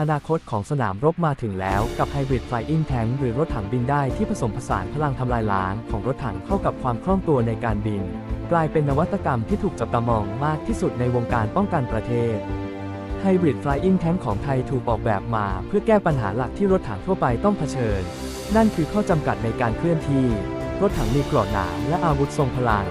อนาคตของสนามรบมาถึงแล้วกับ Hybrid Flying Tank หรือรถถังบินได้ที่ผสมผสานพลังทำลายล้างของรถถังเข้ากับความคล่องตัวในการบิน กลายเป็นนวัตกรรมที่ถูกจับตามองมากที่สุดในวงการป้องกันประเทศ Hybrid Flying Tank ของไทยถูกออกแบบมาเพื่อแก้ปัญหาหลักที่รถถังทั่วไปต้องเผชิญ นั่นคือข้อจำกัดในการเคลื่อนที่ รถถังมีเกราะหนาและอาวุธทรงพลัง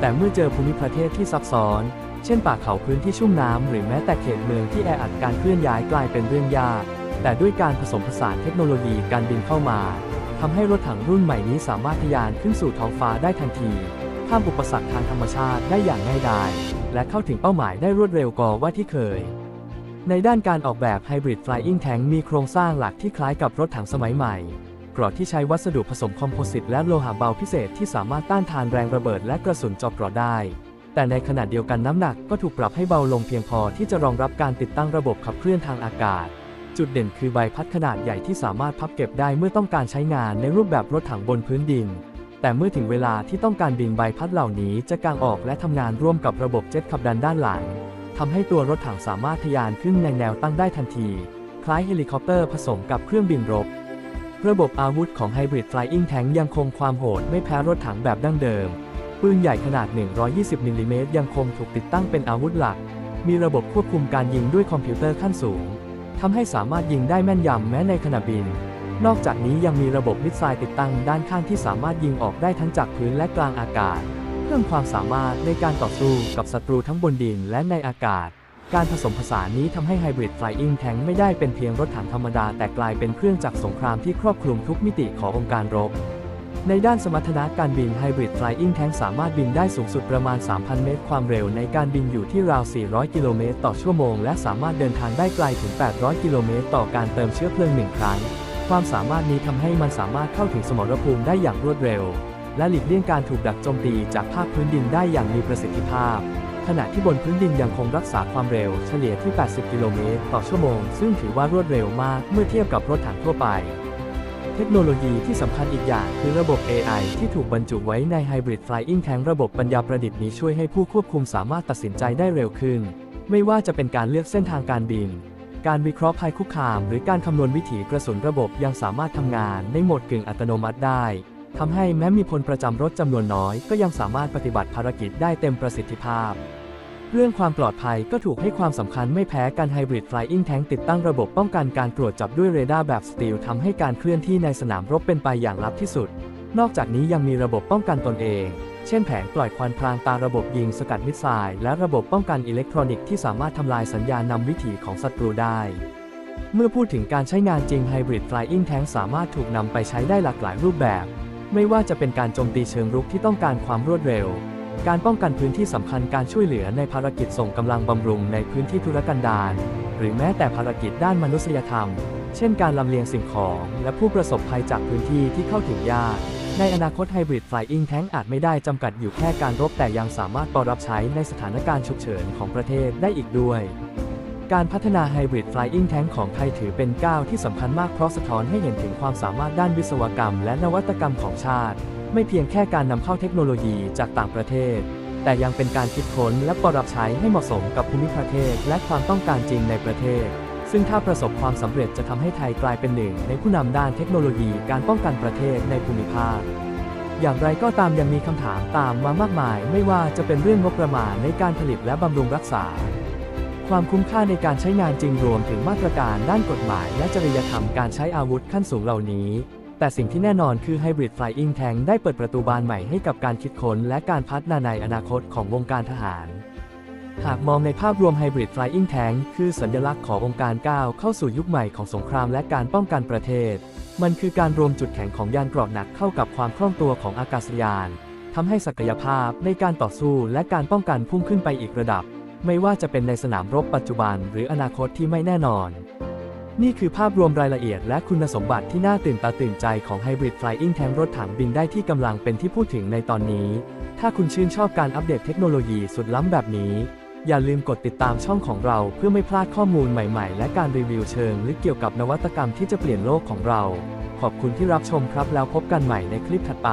แต่เมื่อเจอภูมิประเทศที่ซับซ้อน เช่นป่าเขาพื้นที่ชุ่มน้ำหรือแม้แต่เขตเมืองที่แออัดการเคลื่อนย้ายกลายเป็นเรื่องยาก แต่ด้วยการผสมผสานเทคโนโลยีการบินเข้ามาทำให้รถถังรุ่นใหม่นี้สามารถทะยานขึ้นสู่ท้องฟ้าได้ทันทีข้ามอุปสรรคทางธรรมชาติได้อย่างง่ายดาย และเข้าถึงเป้าหมายได้รวดเร็วกว่าที่เคย ในด้านการออกแบบ Hybrid Flying Tank มีโครงสร้างหลักที่คล้ายกับรถถังสมัยใหม่กรอบที่ใช้วัสดุผสมคอมโพสิตและโลหะเบาพิเศษที่สามารถต้านทานแรงระเบิดและกระสุนเจอบเกราะได้ แต่ในขณะเดียวกันน้ำหนักก็ถูกปรับให้เบาลงเพียงพอที่จะรองรับการติดตั้งระบบขับเคลื่อนทางอากาศ จุดเด่นคือใบพัดขนาดใหญ่ที่สามารถพับเก็บได้เมื่อต้องการใช้งานในรูปแบบรถถังบนพื้นดิน แต่เมื่อถึงเวลาที่ต้องการบินใบพัดเหล่านี้จะกางออกและทำงานร่วมกับระบบเจ็ตขับดันด้านหลังทำให้ตัวรถถังสามารถทะยานขึ้นในแนวตั้งได้ทันที คล้ายเฮลิคอปเตอร์ผสมกับเครื่องบินรบ ระบบอาวุธของ Hybrid Flying Tank ยังคงความโหดไม่แพ้รถถังแบบดั้งเดิม ปืนใหญ่ขนาด 120มิลลิเมตรยังคงถูกติดตั้งเป็นอาวุธหลัก มีระบบควบคุมการยิงด้วยคอมพิวเตอร์ขั้นสูง ทำให้สามารถยิงได้แม่นยำแม้ในขณะบิน นอกจากนี้ยังมีระบบมิสไซล์ติดตั้งด้านข้างที่สามารถยิงออกได้ทั้งจากพื้นและกลางอากาศ เพิ่มความสามารถในการต่อสู้กับศัตรูทั้งบนดินและในอากาศ การผสมผสานนี้ทำให้ Hybrid Flying Tank ไม่ได้เป็นเพียงรถถังธรรมดาแต่กลายเป็นเครื่องจักรสงครามที่ครอบคลุมทุกมิติขององค์การรบ ในด้านสมรรถนะการบิน Hybrid Flying Tank สามารถบินได้สูงสุดประมาณ 3,000 เมตร ความเร็วในการบินอยู่ที่ราว 400 กิโลเมตรต่อชั่วโมง และสามารถเดินทางได้ไกลถึง 800 กิโลเมตรต่อการเติมเชื้อเพลิงหนึ่งครั้ง ความสามารถนี้ทำให้มันสามารถเข้าถึงสมรภูมิได้อย่างรวดเร็ว และหลีกเลี่ยงการถูกดักโจมตีจากภาคพื้นดินได้อย่างมีประสิทธิภาพ ขณะที่บนพื้นดินยังคงรักษาความเร็วเฉลี่ยที่ 80 กิโลเมตรต่อชั่วโมง ซึ่งถือว่ารวดเร็วมากเมื่อเทียบกับรถถังทั่วไป เทคโนโลยีที่สำคัญอีกอย่างคือระบบ AI ที่ถูกบรรจุไว้ใน Hybrid Flying Tank ระบบปัญญาประดิษฐ์นี้ช่วยให้ผู้ควบคุมสามารถตัดสินใจได้เร็วขึ้น ไม่ว่าจะเป็นการเลือกเส้นทางการบิน การวิเคราะห์ภัยคุกคาม หรือการคำนวณวิถีกระสุนระบบยังสามารถทำงานในโหมดกึ่งอัตโนมัติได้ทำให้แม้มีพลประจำรถจำนวนน้อย ก็ยังสามารถปฏิบัติภารกิจได้เต็มประสิทธิภาพ เรื่องความปลอดภัยก็ถูกให้ความสำคัญไม่แพ้กัน Hybrid Flying Tank ติดตั้งระบบป้องกันการตรวจจับด้วยเรดาร์แบบสตีลทำให้การเคลื่อนที่ในสนามรบเป็นไปอย่างลับที่สุด นอกจากนี้ยังมีระบบป้องกันตนเอง เช่นแผงปล่อยควันพรางตาระบบยิงสกัดมิสไซล์และระบบป้องกันอิเล็กทรอนิกส์ที่สามารถทำลายสัญญาณนำวิถีของศัตรูได้ เมื่อพูดถึงการใช้งานจริง Hybrid Flying Tank สามารถถูกนำไปใช้ได้หลากหลายรูปแบบ ไม่ว่าจะเป็นการโจมตีเชิงรุกที่ต้องการความรวดเร็ว การป้องกันพื้นที่สำคัญการช่วยเหลือในภารกิจส่งกำลังบำรุงในพื้นที่ธุรกันดารหรือแม้แต่ภารกิจด้านมนุษยธรรม เช่นการลำเลียงสิ่งของและผู้ประสบภัยจากพื้นที่ที่เข้าถึงยาก ในอนาคต Hybrid Flying Tank อาจไม่ได้จำกัดอยู่แค่การรบแต่ยังสามารถปรับใช้ในสถานการณ์ฉุกเฉินของประเทศได้อีกด้วยการพัฒนา Hybrid Flying Tank ของไทยถือเป็นก้าวที่สำคัญมากเพราะสะท้อนให้เห็นถึงความสามารถด้านวิศวกรรมและนวัตกรรมของชาติ ไม่เพียงแค่การนำเข้าเทคโนโลยีจากต่างประเทศ แต่ยังเป็นการคิดค้นและปรับใช้ให้เหมาะสมกับภูมิประเทศ และความต้องการจริงในประเทศ ซึ่งถ้าประสบความสำเร็จจะทำให้ไทยกลายเป็นหนึ่ง ในผู้นำด้านเทคโนโลยีการป้องกันประเทศในภูมิภาคอย่างไรก็ตามยังมีคำถามตามมามากมาย ไม่ว่าจะเป็นเรื่องงบประมาณในการผลิตและบำรุงรักษา ความคุ้มค่าในการใช้งานจริงรวมถึงมาตรการด้านกฎหมาย และจริยธรรมการใช้อาวุธขั้นสูงเหล่านี้ แต่สิ่งที่แน่นอนคือ Hybrid Flying Tank ได้เปิดประตูบานใหม่ให้กับการคิดค้นและการพัฒนาในอนาคตของวงการทหาร หากมองในภาพรวม Hybrid Flying Tank คือสัญลักษณ์ขององค์การก้าวเข้าสู่ยุคใหม่ของสงครามและการป้องกันประเทศ มันคือการรวมจุดแข็งของยานเกราะหนักเข้ากับความคล่องตัวของอากาศยานทำให้ศักยภาพในการต่อสู้และการป้องกันพุ่งขึ้นไปอีกระดับ ไม่ว่าจะเป็นในสนามรบปัจจุบันหรืออนาคตที่ไม่แน่นอน นี่คือภาพรวมรายละเอียดและคุณสมบัติที่น่าตื่นตาตื่นใจของ Hybrid Flying Tank รถถังบินได้ที่กำลังเป็นที่พูดถึงในตอนนี้ ถ้าคุณชื่นชอบการอัปเดตเทคโนโลยีสุดล้ำแบบนี้ อย่าลืมกดติดตามช่องของเราเพื่อไม่พลาดข้อมูลใหม่ๆ และการรีวิวเชิงลึกเกี่ยวกับนวัตกรรมที่จะเปลี่ยนโลกของเรา ขอบคุณที่รับชมครับแล้วพบกันใหม่ในคลิปถัดไป